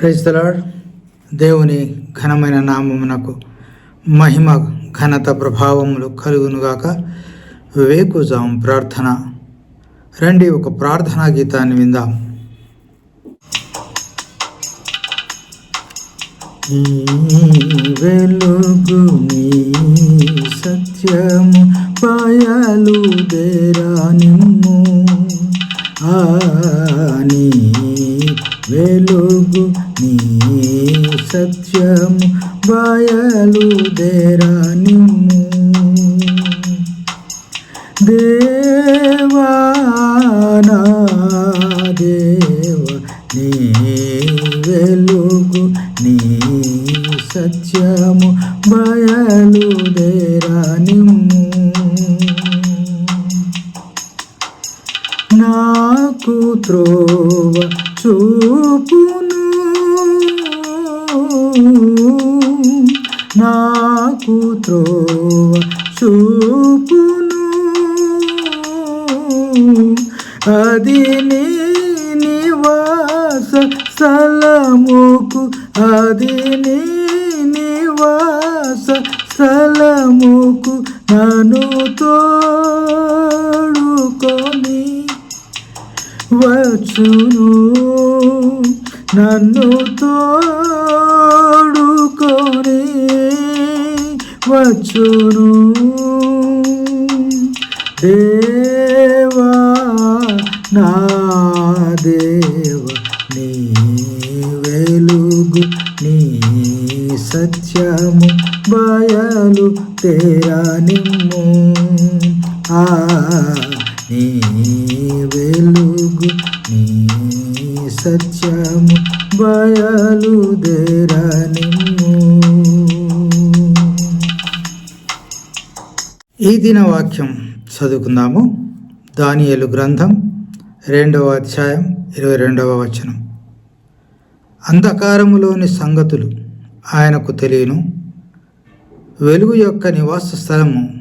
Praise the Lord దేవుని ఘనమైన నామమునకు మహిమ ఘనత ప్రభావములు కలుగునుగాక వివేకుజాం ప్రార్థన. రండి ఒక ప్రార్థనా గీతాన్ని విందాం. వెలుగు సత్యము పాయాలు దేరా నిమ్ము. ఆని వెలుగు నీ సత్యము బయలు దేరానిమ్ము దేవానా దేవ నీ వెలుగు నీ సత్యము బయలు దేరానిమ్ము నాకు త్రోవ చూపును. నాకు త్రోవ చూపును. అది నీ నివాస సలముకు అది నీ నివాస స్థలముకు నన్ను వచ్చును. నన్ను తోడుకొని వచ్చును. దేవా నా దేవ నీ వెలుగు నీ సత్యము బయలు తేరా నిమ్ము ఆ నీ వెలుగు. సత్యము బయలు దేరా ఈ దిన వాక్యం చదువుకుందాము. దానియలు గ్రంథం రెండవ అధ్యాయం ఇరవై రెండవ వచనం. అంధకారములోని సంగతులు ఆయనకు తెలియను. వెలుగు యొక్క నివాస స్థలము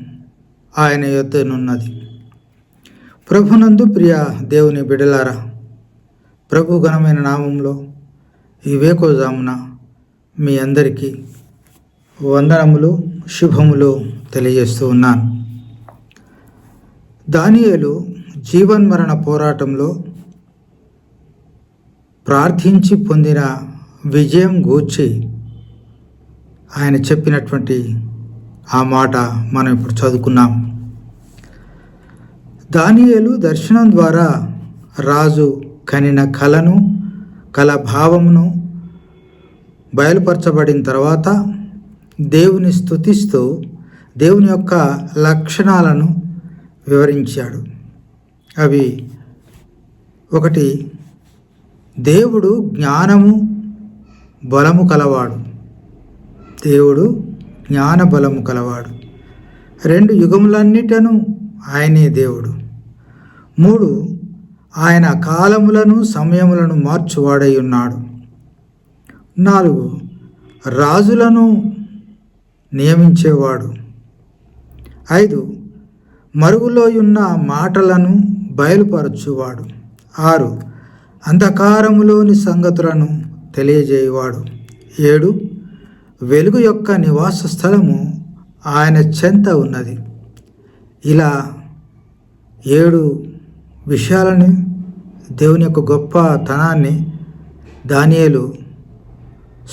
ఆయన యొద్దనున్నది. ప్రభునందు ప్రియ దేవుని బిడలారా ప్రభు ఘనమైన నామంలో ఈ వేకోజామున మీ అందరికీ వందనములు శుభములు తెలియజేస్తూ ఉన్నాను. దానియలు జీవన్మరణ పోరాటంలో ప్రార్థించి పొందిన విజయం గూర్చి ఆయన చెప్పినటువంటి ఆ మాట మనం ఇప్పుడు చదువుకున్నాం. దానియలు దర్శనం ద్వారా రాజు కనిన కళను కళ భావమును బయలుపరచబడిన తర్వాత దేవుని స్థుతిస్తూ దేవుని యొక్క లక్షణాలను వివరించాడు. అవి ఒకటి దేవుడు జ్ఞానము బలము కలవాడు. దేవుడు జ్ఞాన బలము కలవాడు. రెండు యుగములన్నిటను ఆయనే దేవుడు. మూడు ఆయన కాలములను సమయములను మార్చువాడై ఉన్నాడు. నాలుగు రాజులను నియమించేవాడు. ఐదు మరుగులో ఉన్న మాటలను బయలుపరచువాడు. ఆరు అంధకారములోని సంగతులను తెలియజేయవాడు. ఏడు వెలుగు యొక్క నివాస స్థలము ఆయన చెంత ఉన్నది. ఇలా ఏడు విషయాలను దేవుని యొక్క గొప్ప తనాన్ని దానియలు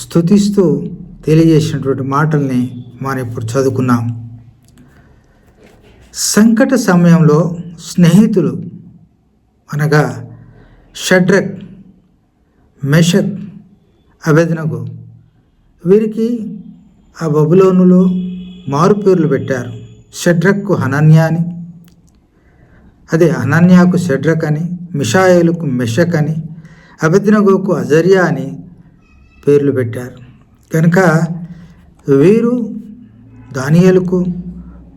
స్థుతిస్తూ తెలియజేసినటువంటి మాటల్ని మనం ఇప్పుడు చదువుకున్నాం. సంకట సమయంలో స్నేహితులు అనగా షడ్రక్ మెషక్ అభెదనగు వీరికి ఆ బబులోనులో మారు పేర్లు పెట్టారు. షడ్రక్కు హనన్య అని అదే అనన్యాకు షడ్రక్ అని మిషాయలకు మెషక్ అని అభిజ్ఞగోకు అజర్యా అని పేర్లు పెట్టారు. కనుక వీరు దానియలకు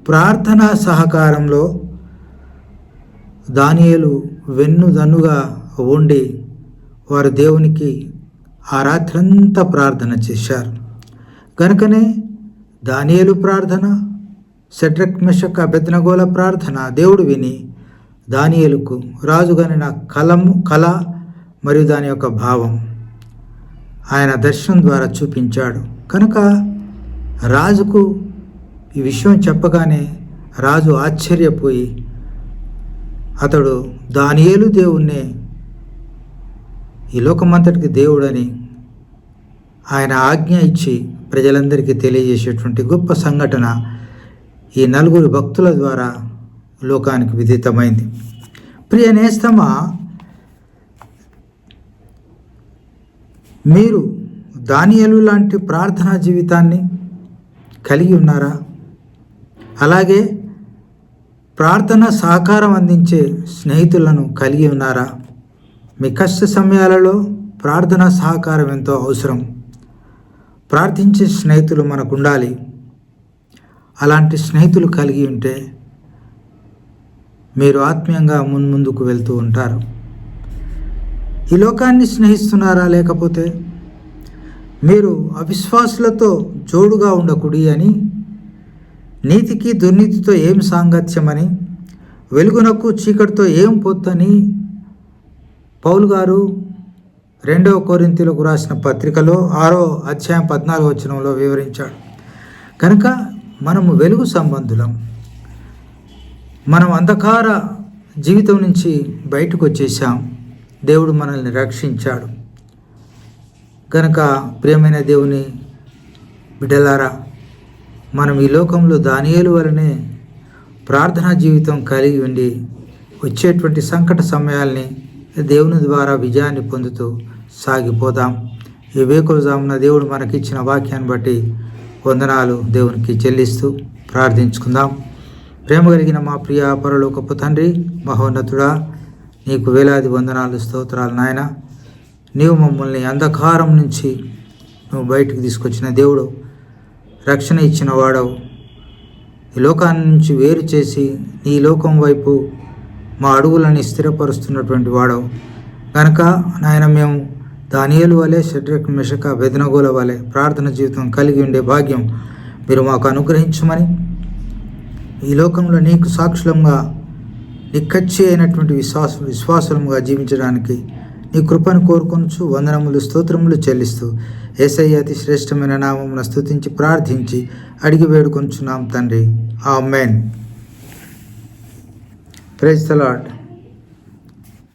ప్రార్థనా సహకారంలో దానియలు వెన్నుదన్నుగా ఉండి వారు దేవునికి ఆ రాత్రంతా ప్రార్థన చేశారు. కనుకనే దానియలు ప్రార్థన సెడ్రక్ మెషక్ అభ్యర్థనగోల ప్రార్థన దేవుడు విని దానియేలుకు రాజుగాని నా కలము కళ మరియు దాని యొక్క భావం. ఆయన దర్శనం ద్వారా చూపించాడు. కనుక రాజుకు ఈ విషయం చెప్పగానే రాజు ఆశ్చర్యపోయి అతడు దానియేలు దేవుణ్ణే ఈ లోకమంతటికి దేవుడని ఆయన ఆజ్ఞ ఇచ్చి ప్రజలందరికీ తెలియజేసేటువంటి గొప్ప సంఘటన ఈ నలుగురు భక్తుల ద్వారా లోకానికి విదితమైంది. ప్రియ నేస్తమ మీరు దానియలు లాంటి ప్రార్థనా జీవితాన్ని కలిగి ఉన్నారా? అలాగే ప్రార్థన సహకారం అందించే స్నేహితులను కలిగి ఉన్నారా? మీ కష్ట సమయాలలో ప్రార్థన సహకారం ఎంతో అవసరం. ప్రార్థించే స్నేహితులు మనకు ఉండాలి అలాంటి స్నేహితులు కలిగి ఉంటే మీరు ఆత్మీయంగా మున్ముందుకు వెళ్తూ ఉంటారు. ఈ లోకాన్ని స్నేహిస్తున్నారా లేకపోతే? మీరు అవిశ్వాసులతో జోడుగా ఉండకుడి అని నీతికి దుర్నీతితో ఏం సాంగత్యమని వెలుగునకు చీకటితో ఏం పొత్తని పౌలు గారు రెండవ కోరింతలకు రాసిన పత్రికలో ఆరో అధ్యాయం పద్నాలుగు వచనంలో వివరించాడు. కనుక మనము వెలుగు సంబంధులం. మనం అంధకార జీవితం నుంచి బయటకు వచ్చేసాం దేవుడు మనల్ని రక్షించాడు. కనుక ప్రియమైన దేవుని బిడ్డలారా మనం ఈ లోకంలో దానియేలు వలనే ప్రార్థనా జీవితం కలిగి ఉండి వచ్చేటువంటి సంకట సమయాల్ని దేవుని ద్వారా విజయాన్ని పొందుతూ సాగిపోదాం. ఈ వేకులజామున దేవుడు మనకిచ్చిన వాక్యాన్ని బట్టి వందనాలు దేవునికి చెల్లిస్తూ ప్రార్థించుకుందాం. ప్రేమ కలిగిన మా ప్రియ పరలోకపు తండ్రి మహోన్నతుడా నీకు వేలాది వందనాలు స్తోత్రాలు నాయన. నీవు మమ్మల్ని అంధకారం నుంచి నువ్వు బయటకు తీసుకొచ్చిన దేవుడు రక్షణ ఇచ్చిన వాడవు. ఈ లోకాన్ని నుంచి వేరు చేసి నీ లోకం వైపు మా అడుగులని స్థిరపరుస్తున్నటువంటి వాడవు. కనుక నాయన మేము దానియలు వలె షడ్రక్ మిషక బెదనగోల వలె ప్రార్థన జీవితం కలిగి ఉండే భాగ్యం మీరు మాకు అనుగ్రహించమని ఈ లోకంలో నీకు సాక్షులంగా నిక్కచ్చి అయినటువంటి విశ్వాస విశ్వాసముగా జీవించడానికి నీ కృపను కోరుకొనుచు వందనములు స్తోత్రములు చెల్లిస్తూ ఏసయ్య అతి శ్రేష్టమైన నామమున స్తుతించి ప్రార్థించి అడిగి వేడుకొంచున్నాం తండ్రి. ఆ మెయిన్ ప్రైజ్ ద లాడ్